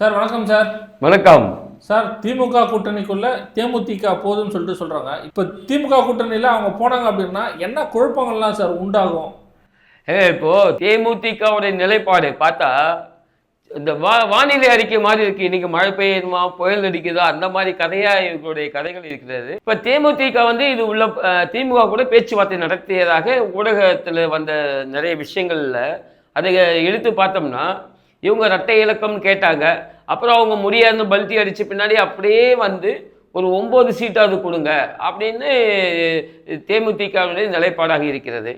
Sir வணக்கம் sir. வணக்கம். Sir திமுக கூட்டணிக்குள்ள தேமுதிக போதும்னு சொல்லிட்டு சொல்றாங்க. இப்போ திமுக கூட்டணியில அவங்க போனாங்க அப்படின்னா என்ன குழப்பங்கள்லாம் சார் உண்டாகும்? ஏ இப்போ தேமுதிகவுடைய நிலைப்பாடு பார்த்தா இந்த வா வானிலை அறிக்கை மாதிரி இருக்கு. இன்னைக்கு மழை பெய்யுமா புயல் அடிக்குதா அந்த மாதிரி கதையா இவங்களுடைய கதைகள் இருக்கிறது. இப்ப தேமுதிக வந்து இது உள்ள திமுக கூட பேச்சுவார்த்தை நடத்தியதாக ஊடகத்துல வந்த நிறைய விஷயங்கள்ல அதை எடுத்து பார்த்தோம்னா இவங்க இரட்டை இலக்கம் கேட்டாங்க. அப்புறம் அவங்க முடியாதுன்னு பல்ட்டி அடித்து பின்னாடி அப்படியே வந்து ஒரு ஒம்பது சீட்டாவது கொடுங்க அப்படின்னு தேமுதிகவுடைய நிலைப்பாடாக இருக்கிறது.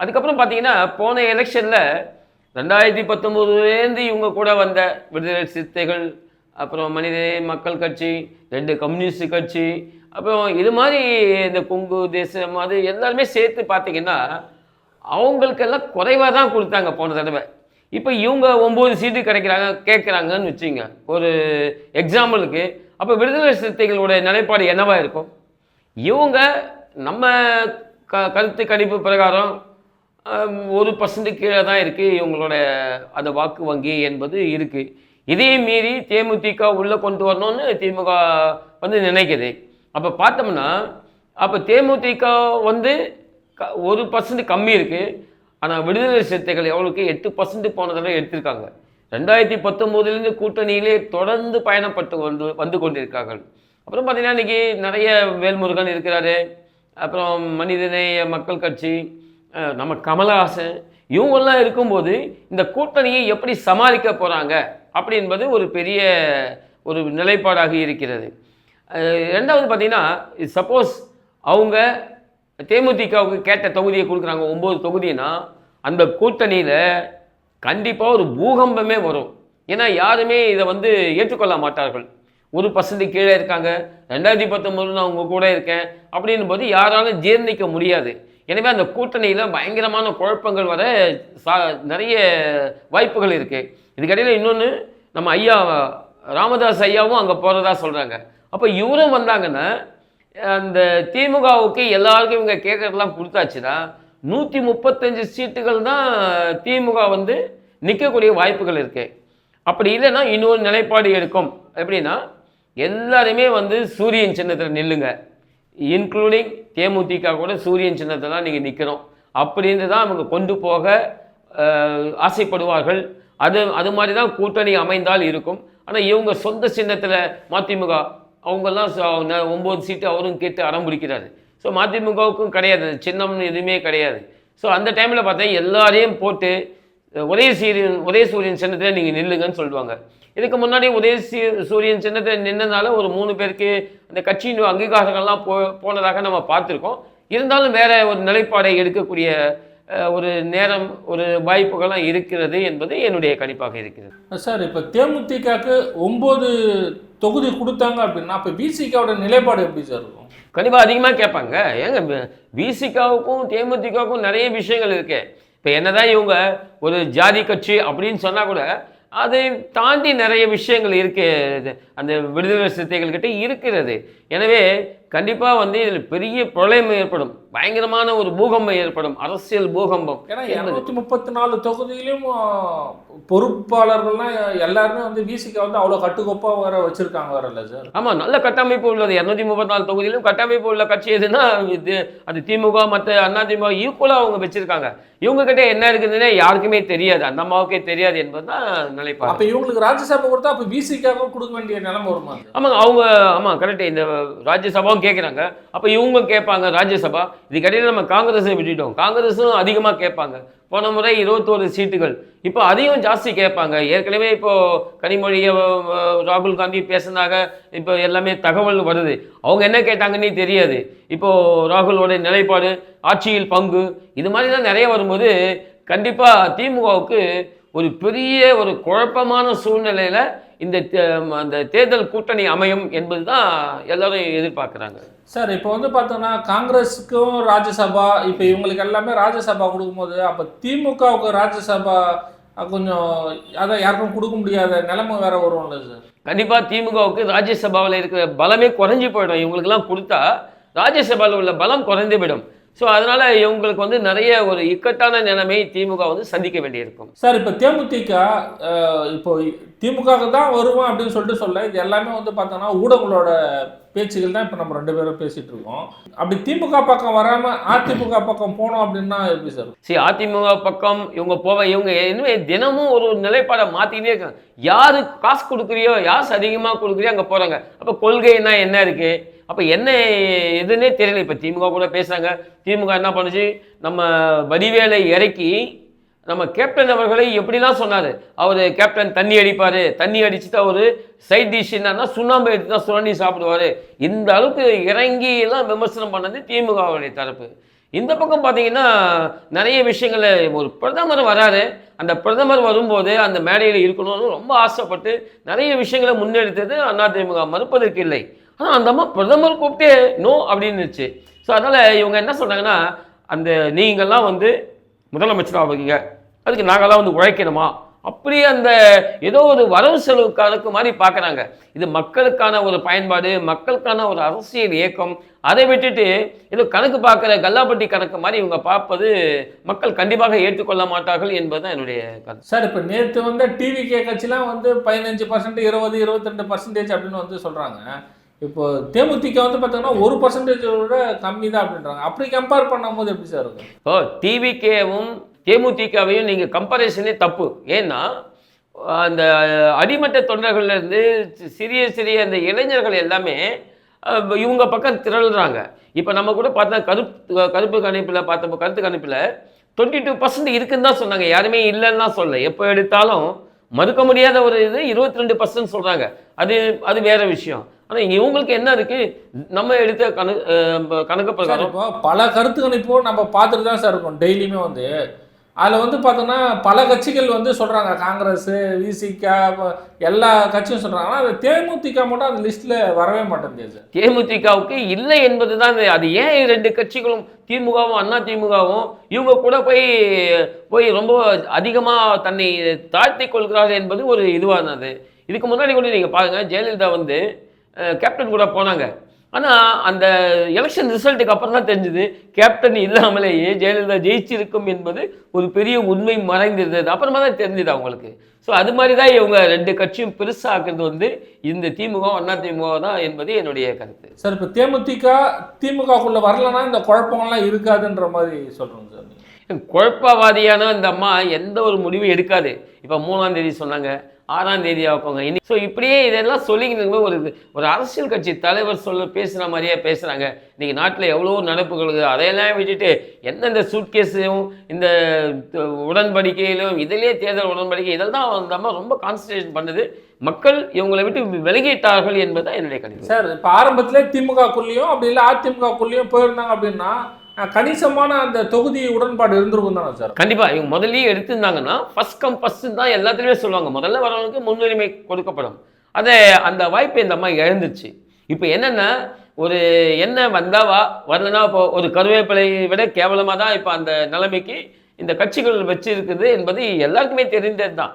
அதுக்கப்புறம் பார்த்தீங்கன்னா போன எலெக்ஷனில் ரெண்டாயிரத்தி பத்தொம்போதுலேருந்து இவங்க கூட வந்த விடுதலை சிறுத்தைகள் அப்புறம் மனித மக்கள் கட்சி ரெண்டு கம்யூனிஸ்ட் கட்சி அப்புறம் இது மாதிரி இந்த கொங்கு தேசம் அது எல்லாருமே சேர்த்து பார்த்தீங்கன்னா அவங்களுக்கெல்லாம் குறைவாக தான் கொடுத்தாங்க போன தடவை. இப்போ இவங்க ஒம்பது சீட்டு கிடைக்கிறாங்க கேட்குறாங்கன்னு வச்சுங்க. ஒரு எக்ஸாம்பிளுக்கு அப்போ விடுதலை சிறுத்தைகளுடைய நிலைப்பாடு என்னவா இருக்கும்? இவங்க நம்ம க கருத்து கணிப்பு பிரகாரம் ஒரு பர்சன்ட் கீழே தான் இருக்குது இவங்களோட அந்த வாக்கு வங்கி என்பது இருக்குது இதையும் மீறி தேமுதிக உள்ளே கொண்டு வரணும்னு திமுக வந்து நினைக்குது. அப்போ பார்த்தோம்னா அப்போ தேமுதிக வந்து க ஒரு பர்சன்ட் கம்மி இருக்குது ஆனால் விடுதலை சிறுத்தைகள் எவ்வளோக்கு எட்டு பர்சன்ட் போன தடவை எடுத்திருக்காங்க. ரெண்டாயிரத்தி பத்தொம்போதுலேருந்து கூட்டணியிலே தொடர்ந்து பயணப்பட்டு வந்து வந்து கொண்டிருக்கார்கள். அப்புறம் பார்த்தீங்கன்னா இன்றைக்கி நிறைய வேல்முருகன் இருக்கிறாரு. அப்புறம் மனிதநேய மக்கள் கட்சி நம்ம கமலஹாசன் இவங்கெல்லாம் இருக்கும்போது இந்த கூட்டணியை எப்படி சமாளிக்க போகிறாங்க அப்படி என்பது ஒரு பெரிய ஒரு நிலைப்பாடாக இருக்கிறது. ரெண்டாவது பார்த்திங்கன்னா சப்போஸ் அவங்க தேமுதிகவுக்கு கேட்ட தொகுதியை கொடுக்குறாங்க ஒம்பது தொகுதினா அந்த கூட்டணியில் கண்டிப்பாக ஒரு பூகம்பமே வரும். ஏன்னா யாருமே இதை வந்து ஏற்றுக்கொள்ள மாட்டார்கள். ஒரு பர்சன்ட் கீழே இருக்காங்க. ரெண்டாயிரத்தி பத்தொம்பது நான் உங்கள் கூட இருக்கேன். அப்படின்னும் போது யாராலும் ஜீர்ணிக்க முடியாது. எனவே அந்த கூட்டணியில் பயங்கரமான குழப்பங்கள் வர சா நிறைய வாய்ப்புகள் இருக்குது இதுக்கடையில் இன்னொன்று நம்ம ஐயா ராமதாஸ் ஐயாவும் அங்கே போகிறதா சொல்கிறாங்க அப்போ இவரும் வந்தாங்கன்னா அந்த திமுகவுக்கு எல்லாருக்கும் இவங்க கேட்கறதெல்லாம் கொடுத்தாச்சுன்னா நூற்றி முப்பத்தஞ்சு சீட்டுகள் தான் திமுக வந்து நிற்கக்கூடிய வாய்ப்புகள் இருக்கு. அப்படி இல்லைன்னா இன்னொரு நிலைப்பாடு எடுக்கும். எப்படின்னா எல்லாருமே வந்து சூரியன் சின்னத்தில் நில்லுங்க. இன்க்ளூடிங் தேமுதிக கூட சூரியன் சின்னத்தில் தான் நீங்கள் நிற்கணும் அப்படின்னு தான் அவங்க கொண்டு போக ஆசைப்படுவார்கள். அது அது மாதிரி தான் கூட்டணி அமைந்தால் இருக்கும். ஆனால் இவங்க சொந்த சின்னத்தில் மதிமுக அவங்கெல்லாம் ச- ஒம்பது சீட்டு அவரும் கேட்டு அடம் பிடிக்கிறாரு. ஸோ மதிமுகவுக்கும் கிடையாது. சின்னம்னு எதுவுமே கிடையாது. ஸோ அந்த டைமில் பார்த்தா எல்லாரையும் போட்டு ஒரே சீரியன் ஒரே சூரியன் சின்னத்தில் நீங்கள் நில்லுங்கன்னு சொல்லுவாங்க. இதுக்கு முன்னாடி உதய சீ- சூரியன் சின்னத்தில் நின்னனால ஒரு மூணு பேருக்கு அந்த கட்சியின் அங்கீகாரங்கள்லாம் போ போனதாக நம்ம பார்த்துருக்கோம். இருந்தாலும் வேற ஒரு நிலைப்பாடை எடுக்கக்கூடிய ஒரு நேரம் ஒரு வாய்ப்புகள்லாம் இருக்கிறது என்பது என்னுடைய கணிப்பாக இருக்கிறது. சார் இப்போ தேமுதிகக்கு ஒம்பது தொகுதி கொடுத்தாங்க அப்படின்னா அப்போ பிசிகாவோட நிலைப்பாடு எப்படி சார் இருக்கும்? கண்டிப்பாக அதிகமாக கேட்பாங்க. ஏங்க விசிகாவுக்கும் தேமுதிகவுக்கும் நிறைய விஷயங்கள் இருக்கு. இப்போ என்னதான் இவங்க ஒரு ஜாதி கட்சி அப்படின்னு சொன்னால் கூட அதை தாண்டி நிறைய விஷயங்கள் இருக்கு இது அந்த விடுதலை சிறுத்தைகள்கிட்ட இருக்கிறது. எனவே கண்டிப்பாக வந்து இதில் பெரிய பிரளயம் ஏற்படும். பயங்கரமான ஒரு பூகம்பம் ஏற்படும் அரசியல் பூகம்பம். ஏன்னா இரநூத்தி முப்பத்தி நாலு தொகுதியிலும் பொறுப்பாளர்கள்லாம் எல்லாருமே வந்து விசிகா வந்து அவ்வளோ கட்டுக்கோப்பாக வேற வச்சிருக்காங்க வரல சார். ஆமாம் நல்ல கட்டமைப்பு உள்ளது. இரநூத்தி முப்பத்தி நாலு தொகுதியிலும் கட்டமைப்பு உள்ள கட்சி எதுனா இது அது திமுக மற்ற அண்ணா திமுக ஈக்குவலாக அவங்க வச்சிருக்காங்க. இவங்க கிட்ட என்ன இருக்குதுன்னே யாருக்குமே தெரியாது. அந்த அம்மாவுக்கே தெரியாது என்பது தான் நிலைப்பாடு. அப்போ இவங்களுக்கு ராஜ்யசபா கொடுத்தா அப்போ விசிகாவும் கொடுக்க வேண்டிய நிலைமை வருமா? ஆமாங்க அவங்க ஆமாம் கரெக்ட் இந்த ராஜ்யசபாவும் கேட்குறாங்க அப்போ இவங்க கேட்பாங்க ராஜ்யசபா இதுக்கடையில் நம்ம காங்கிரஸை விட்டுட்டோம். காங்கிரஸும் அதிகமாக கேட்பாங்க. போன முறை இருபத்தோரு சீட்டுகள். இப்போ அதையும் ஜாஸ்தி கேட்பாங்க. ஏற்கனவே இப்போது கனிமொழியை ராகுல் காந்தி பேசினாங்க இப்போ எல்லாமே தகவல் வருது. அவங்க என்ன கேட்டாங்கன்னே தெரியாது. இப்போது ராகுலோட நிலைப்பாடு ஆட்சியில் பங்கு இது மாதிரிலாம் நிறைய வரும்போது கண்டிப்பாக திமுகவுக்கு ஒரு பெரிய ஒரு குழப்பமான சூழ்நிலையில் இந்த தே- அந்த தேர்தல் கூட்டணி அமையும் என்பது தான் எல்லாரும் எதிர்பார்க்குறாங்க. சார் இப்போ வந்து பார்த்தோன்னா காங்கிரஸுக்கும் ராஜ்யசபா இப்போ இவங்களுக்கு எல்லாமே ராஜ்யசபா கொடுக்கும்போது அப்போ திமுகவுக்கு ராஜ்யசபா கொஞ்சம் அதான் யாருக்கும் கொடுக்க முடியாத நிலைமை வேற வரும்ல சார்? கண்டிப்பாக திமுகவுக்கு ராஜ்யசபாவில் இருக்கிற பலமே குறைஞ்சி போயிடும். இவங்களுக்கெல்லாம் கொடுத்தா ராஜ்யசபாவில் உள்ள பலம் குறைந்து விடும். ஸோ அதனால இவங்களுக்கு வந்து நிறைய ஒரு இக்கட்டான நிலைமை திமுக வந்து சந்திக்க வேண்டியிருக்கும். சார் இப்போ தேமுதிக இப்போ திமுக தான் வருவோம் அப்படின்னு சொல்லிட்டு சொல்ல இது எல்லாமே வந்து பார்த்தோன்னா ஊடகங்களோட பேச்சுகள் தான் இப்போ நம்ம ரெண்டு பேரும் பேசிட்டு இருக்கோம். அப்படி திமுக பக்கம் வராம அதிமுக பக்கம் போனோம் அப்படின்னா எப்படி சார்? சரி அதிமுக பக்கம் இவங்க போவ இவங்க இனிமே தினமும் ஒரு நிலைப்பாடை மாற்றிக்கிட்டே இருக்காங்க. யாரு காசு கொடுக்குறியோ யார் அதிகமாக கொடுக்குறியோ அங்கே போறாங்க. அப்போ கொள்கைன்னா என்ன இருக்கு? அப்போ என்ன எதுன்னே தெரியல. இப்போ திமுக கூட பேசுறாங்க. திமுக என்ன பண்ணுச்சு? நம்ம வடிவேலை இறக்கி நம்ம கேப்டன் அவர்களை எப்படிலாம் சொன்னார்? அவர் கேப்டன் தண்ணி அடிப்பார். தண்ணி அடிச்சுட்டு அவர் சைட் டிஷ் என்னன்னா சுண்ணாம்பு எடுத்து தான் சுரண்டி சாப்பிடுவார். இந்த அளவுக்கு இறங்கி எல்லாம் விமர்சனம் பண்ணது திமுகவுடைய தரப்பு. இந்த பக்கம் பார்த்தீங்கன்னா நிறைய விஷயங்களை ஒரு பிரதமர் வராரு. அந்த பிரதமர் வரும்போது அந்த மேடையில் இருக்கணும்னு ரொம்ப ஆசைப்பட்டு நிறைய விஷயங்களை முன்னெடுத்தது அதிமுக மறுப்பதற்கு இல்லை. ஆனால் அந்த அம்மா பிரதமர் கூப்பிட்டே நோ அப்படின்னுச்சு ஸோ அதனால் இவங்க என்ன சொன்னாங்கன்னா அந்த நீங்கள்லாம் வந்து முதலமைச்சர் ஆவீங்க அதுக்கு நாங்கள்லாம் வந்து உழைக்கணுமா? அப்படியே அந்த ஏதோ ஒரு வரவு செலவு கணக்கு மாதிரி பார்க்குறாங்க. இது மக்களுக்கான ஒரு பயன்பாடு மக்களுக்கான ஒரு அரசியல் இயக்கம். அதை விட்டுட்டு ஏதோ கணக்கு பார்க்குற கல்லாப்பட்டி கணக்கு மாதிரி இவங்க பார்ப்பது மக்கள் கண்டிப்பாக ஏற்றுக்கொள்ள மாட்டார்கள் என்பது தான் என்னுடைய கருத்து. சார் இப்போ நேற்று வந்து டிவி கே கட்சிலாம் வந்து பதினஞ்சு பர்சன்ட் இருபது இருபத்தெண்டு பர்சன்டேஜ் அப்படின்னு வந்து சொல்கிறாங்க இப்போ தேமுதிக வந்து பார்த்தோம்னா ஒரு பர்சன்டேஜோட கம்மி தான் அப்படின்றாங்க. அப்படி கம்பேர் பண்ணும்போது எப்படி சார் இருக்கும்? இப்போ டிவிகேவும் தேமுதிகவையும் நீங்கள் கம்பேரிசனே தப்பு. ஏன்னா அந்த அடிமட்ட தொண்டர்கள்லேருந்து சிறிய சிறிய அந்த இளைஞர்கள் எல்லாமே இவங்க பக்கம் திரளுறாங்க. இப்போ நம்ம கூட பார்த்தா கருப்பு கருப்பு கணிப்பில் பார்த்தப்போ கருத்து கணிப்பில் டுவெண்ட்டி டூ பர்சன்ட் இருக்குன்னு தான் சொன்னாங்க. யாருமே இல்லைன்னு தான் சொல்லல. எப்போ எடுத்தாலும் மறுக்க முடியாத ஒரு இது இருபத்தி ரெண்டு பர்சன்ட் சொல்கிறாங்க அது அது வேற விஷயம். ஆனால் இவங்களுக்கு என்ன இருக்குது நம்ம எடுத்த கணு கணக்கு பிரகாரம். இப்போ பல கருத்து கணிப்பும் நம்ம பார்த்துட்டு தான் சார் இருக்கோம் டெய்லியுமே வந்து. அதில் வந்து பார்த்தோன்னா பல கட்சிகள் வந்து சொல்கிறாங்க காங்கிரஸ் விசிக எல்லா கட்சியும் சொல்கிறாங்க ஆனால் அது தேமுதிக மட்டும் அந்த லிஸ்ட்டில் வரவே மாட்டேங்குது சார். தேமுதிகவுக்கு இல்லை என்பது தான் அது ஏன் ரெண்டு கட்சிகளும் திமுகவும் அண்ணா திமுகவும் இவங்க கூட போய் போய் ரொம்ப அதிகமாக தன்னை தாழ்த்தி கொள்கிறார்கள் என்பது ஒரு இதுவானது. இதுக்கு முன்னாடி கூட நீங்கள் பாருங்கள் ஜெயலலிதா வந்து கேப்டன் கூட போனாங்க. ஆனால் அந்த எலெக்ஷன் ரிசல்ட்டுக்கு அப்புறம் தான் தெரிஞ்சுது. கேப்டன் இல்லாமலேயே ஜெயலலிதா ஜெயிச்சிருக்கும் என்பது ஒரு பெரிய உண்மை மறைந்திருந்தது. அப்புறமா தான் தெரிஞ்சுது அவங்களுக்கு. ஸோ அது மாதிரி தான் இவங்க ரெண்டு கட்சியும் பெருசாக்குறது வந்து இந்த திமுக அண்ணா திமுக தான் என்பது என்னுடைய கருத்து. சார் இப்போ தேமுதிக திமுகக்குள்ளே வரலன்னா இந்த குழப்பங்கள்லாம் இருக்காதுன்ற மாதிரி சொல்கிறோங்க சார் குழப்பவாதியான இந்த அம்மா எந்த ஒரு முடிவும் எடுக்காது. இப்போ மூணாம் தேதி சொன்னாங்க. ஆறாம் தேதி வைப்பாங்க இனி ஸோ இப்படியே இதெல்லாம் சொல்லிக்கிட்டு இருக்கும்போது ஒரு ஒரு அரசியல் கட்சி தலைவர் சொல்ல பேசுகிற மாதிரியே பேசுகிறாங்க இன்றைக்கி நாட்டில் எவ்வளோ நடப்புகள் இருக்குது அதையெல்லாம் விட்டுட்டு எந்தெந்த சூட்கேஸையும் இந்த உடன்படிக்கையிலும் இதிலே தேர்தல் உடன்படிக்கை இதெல்லாம் வந்தாமல் ரொம்ப கான்சன்ட்ரேஷன் பண்ணுது. மக்கள் இவங்களை விட்டு விலகிட்டார்கள் என்பதுதான் என்னுடைய கணிப்பு. சார் இப்போ ஆரம்பத்திலே திமுகக்குள்ளேயும் அப்படி இல்லை அதிமுகக்குள்ளேயும் போயிருந்தாங்க அப்படின்னா கணிசமான அந்த தொகுதி உடன்பாடு இருந்திருக்கும் தானே சார்? கண்டிப்பாக இவங்க முதல்லயே எடுத்திருந்தாங்கன்னா ஃபர்ஸ்ட் கம் ஃபர்ஸ்ட் தான் எல்லாத்துலேயுமே சொல்லுவாங்க. முதல்ல வரவங்களுக்கு முன்னுரிமை கொடுக்கப்படும். அதை அந்த வாய்ப்பு இந்த அம்மா இழந்துச்சு இப்போ என்னென்ன ஒரு என்ன வந்தாவா வரலன்னா வரலனா இப்போ ஒரு கருவேப்பிலை விட கேவலமாக தான் இப்போ அந்த நிலைமைக்கு இந்த கட்சிகள் வச்சிருக்குது என்பது எல்லாருக்குமே தெரிந்தது தான்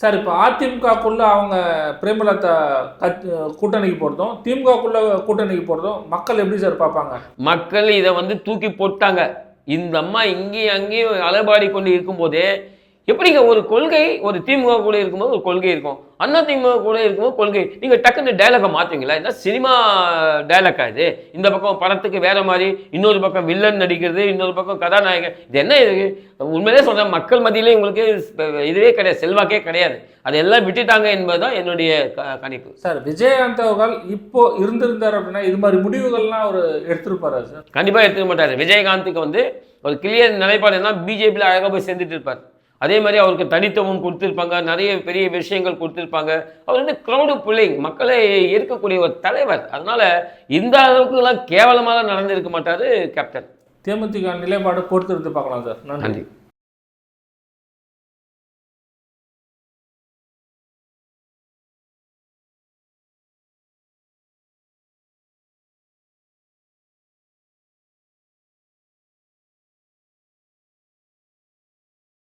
சார் இப்போ அதிமுகக்குள்ளே அவங்க பிரேமலதா கத் கூட்டணிக்கு போகிறதும் திமுகக்குள்ளே கூட்டணிக்கு போகிறதும் மக்கள் எப்படி சார் பார்ப்பாங்க? மக்கள் இதை வந்து தூக்கி போட்டாங்க. இந்த அம்மா இங்கேயும் அங்கேயும் அலபாடி கொண்டு இருக்கும்போதே எப்படிங்க ஒரு கொள்கை ஒரு திமுக கூட இருக்கும்போது ஒரு கொள்கை இருக்கும். அண்ணா திமுக கூட இருக்கும்போது கொள்கை. நீங்கள் டக்குன்னு டைலாகை மாற்றுவீங்களா என்ன சினிமா டைலாக்கா இது? இந்த பக்கம் படத்துக்கு வேற மாதிரி இன்னொரு பக்கம் வில்லன் நடிக்கிறது இன்னொரு பக்கம் கதாநாயகன். இது என்ன இது? உண்மையிலே சொல்கிறேன் மக்கள் மத்தியிலே உங்களுக்கு இதுவே கிடையாது செல்வாக்கே கிடையாது. அதெல்லாம் விட்டுட்டாங்க என்பதுதான் என்னுடைய க- கணிப்பு. சார் விஜயகாந்த் அவர்கள் இப்போ இருந்திருந்தார் அப்படின்னா இது மாதிரி முடிவுகள்லாம் அவர் எடுத்திருப்பாரா சார்? கண்டிப்பாக எடுத்துக்க மாட்டார். விஜயகாந்துக்கு வந்து ஒரு கிளியர் நிலைப்பாடு என்ன பிஜேபியில் அழகாக போய் சேர்ந்துட்டு இருப்பார். அதே மாதிரி அவருக்கு தனித்துவம் கொடுத்துருப்பாங்க. நிறைய பெரிய விஷயங்கள் கொடுத்துருப்பாங்க. அவர் வந்து க்ரௌடு புல்லிங் மக்களை ஈர்க்கக்கூடிய ஒரு தலைவர். அதனால இந்த அளவுக்குலாம் கேவலமாக நடந்திருக்க மாட்டார் கேப்டன் தேமுதிக நிலைப்பாடு பொறுத்திருந்து பார்க்கலாம் சார். நன்றி.